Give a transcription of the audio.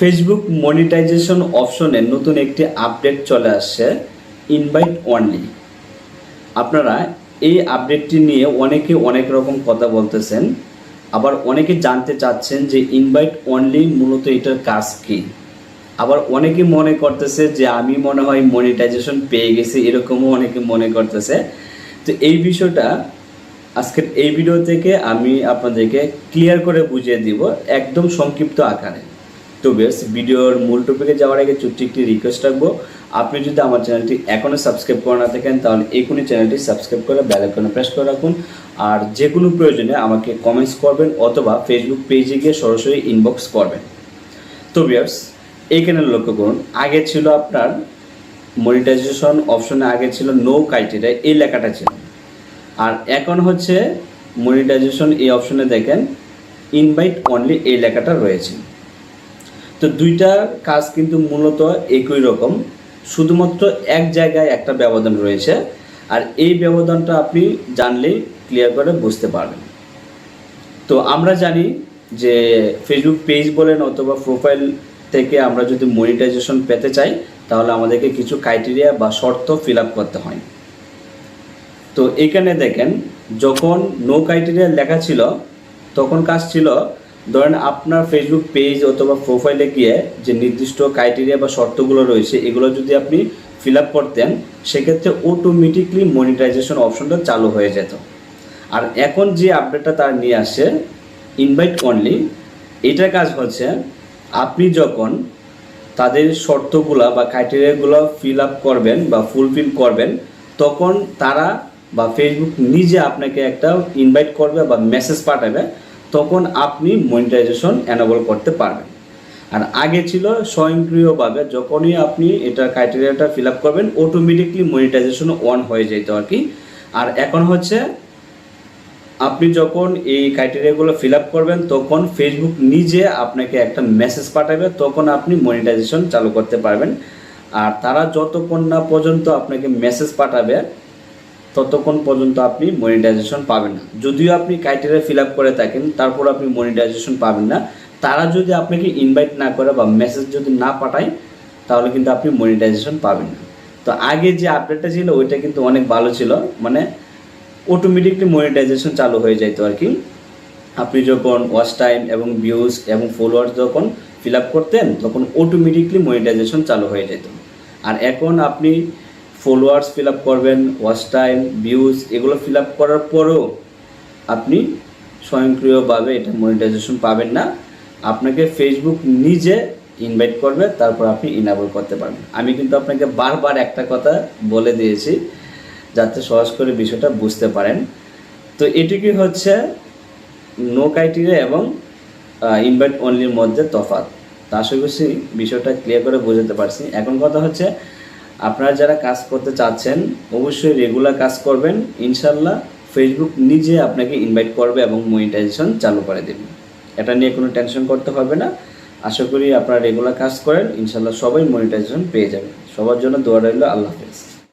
Facebook monetization অপশনে নতুন একটি আপডেট চলে আসছে ইনভাইট অনলি আপনারা এই আপডেটটি নিয়ে অনেকে অনেক রকম কথা বলতেছেন, আবার অনেকে জানতে চাচ্ছেন যে ইনভাইট অনলি মূলত এটার কাজ কী। আবার অনেকে মনে করতেছে যে আমি মনে হয় মনিটাইজেশন পেয়ে গেছি, এরকমও অনেকে মনে করতেছে। তো এই বিষয়টা আজকের এই ভিডিও থেকে আমি আপনাদেরকে ক্লিয়ার করে বুঝিয়ে দিব, একদম সংক্ষিপ্ত আকারে। তো বেশ, ভিডিওর মূল টপিকে যাওয়ার আগে ছোট্ট একটি রিকোয়েস্ট রাখব। আপনি যদি আমার চ্যানেলটি এখনও সাবস্ক্রাইব করে না থাকেন, তাহলে এখনই চ্যানেলটি সাবস্ক্রাইব করে আইকনে প্রেস করে রাখুন। আর যে কোনো প্রয়োজনে আমাকে কমেন্টস করবেন অথবা ফেসবুক পেজে গিয়ে সরাসরি ইনবক্স করবেন। তো বিয়ার্স এইখানে লক্ষ্য করুন, আগে ছিল আপনার মনিটাইজেশন অপশনে আগে ছিল নো ক্রাইটেরিয়া এই লেখাটা ছিল। আর এখন হচ্ছে মনিটাইজেশন এই অপশনে দেখেন ইনভাইট অনলি এই লেখাটা রয়েছে। তো দুইটা কাজ কিন্তু মূলত একই রকম। শুধুমাত্র এক জায়গায় একটা ব্যবধান রয়েছে আর এই ব্যবধানটা আপনি জানলেই ক্লিয়ার করে বুঝতে পারবেন। তো আমরা জানি যে ফেসবুক পেজ বলেন অথবা প্রোফাইল থেকে আমরা যদি মনিটাইজেশন পেতে চাই, তাহলে আমাদেরকে কিছু ক্রাইটেরিয়া বা শর্ত ফিল আপ করতে হয়। তো এখানে দেখেন, যখন নো ক্রাইটেরিয়া লেখা ছিল, তখন কাজ ছিল ধরেন আপনার ফেসবুক পেজ অথবা প্রোফাইলে গিয়ে যে নির্দিষ্ট ক্রাইটেরিয়া বা শর্তগুলো রয়েছে, এগুলো যদি আপনি ফিল আপ করতেন, সেক্ষেত্রে অটোমেটিকলি মনিটাইজেশন অপশনটা চালু হয়ে যেত। আর এখন যে আপডেটটা তার নিয়ে আসে ইনভাইট অনলি এটার কাজ হচ্ছে আপনি যখন তাদের শর্তগুলা বা ক্রাইটেরিয়াগুলো ফিল আপ করবেন বা ফুলফিল করবেন, তখন তারা বা ফেসবুক নিজে আপনাকে একটা ইনভাইট করবে বা মেসেজ পাঠাবে তখন আপনি মনিটাইজেশন অ্যানেবল করতে পারবেন। আর আগে ছিল স্বয়ংক্রিয়ভাবে যখনই আপনি এটা ক্রাইটেরিয়াটা ফিল আপ করবেন অটোমেটিকলি মনিটাইজেশন অন হয়ে যেত আর কি। আর এখন হচ্ছে, আপনি যখন এই ক্রাইটেরিয়াগুলো ফিল আপ করবেন, তখন ফেসবুক নিজে আপনাকে একটা মেসেজ পাঠাবে, তখন আপনি মনিটাইজেশন চালু করতে পারবেন। আর তারা যতক্ষণ না পর্যন্ত আপনাকে মেসেজ পাঠাবে ততক্ষণ পর্যন্ত আপনি মনিটাইজেশন পাবেন না। যদিও আপনি ক্রাইটেরিয়া ফিল আপ করে থাকেন, তারপর আপনি মনিটাইজেশন পাবেন না। তারা যদি আপনাকে ইনভাইট না করে বা মেসেজ যদি না পাঠায়, তাহলে কিন্তু আপনি মনিটাইজেশন পাবেন না। তো আগে যে আপডেটটা ছিল, ওইটা কিন্তু অনেক ভালো ছিল। মানে অটোমেটিকলি মনিটাইজেশন চালু হয়ে যেত আর কি। আপনি যখন ওয়াচ টাইম এবং ভিউজ এবং ফলোয়ার্স যখন ফিল আপ করতেন, তখন অটোমেটিকলি মনিটাইজেশন চালু হয়ে যেত আর এখন আপনি ফলোয়ার্স ফিল আপ করবেন ওয়াচ টাইম ভিউজ এগুলো ফিল আপ করার পরেও আপনি স্বয়ংক্রিয়ভাবে এটা মনিটাইজেশন পাবেন না। আপনাকে ফেসবুক নিজে ইনভাইট করবে, তারপর আপনি ইনাবল করতে পারবেন। আমি কিন্তু আপনাকে বারবার একটা কথা বলে দিয়েছি, যাতে সহজ করে বিষয়টা বুঝতে পারেন। তো এটুকুই হচ্ছে নো ক্রাইটেরিয়া এবং ইনভাইট অনলির মধ্যে তফাৎ। তা করছি বিষয়টা ক্লিয়ার করে বোঝাতে পারছি। এখন কথা হচ্ছে আপনারা যারা কাজ করতে চাচ্ছেন, অবশ্যই রেগুলার কাজ করবেন। ইনশাল্লাহ ফেসবুক নিজে আপনাকে ইনভাইট করবে এবং মনিটাইজেশন চালু করে দেবে। এটা নিয়ে কোনো টেনশন করতে হবে না। আশা করি আপনারা রেগুলার কাজ করেন। ইনশাল্লাহ সবাই মনিটাইজেশন পেয়ে যাবেন। সবার জন্য দোয়া রইল। আল্লাহ হাফেজ।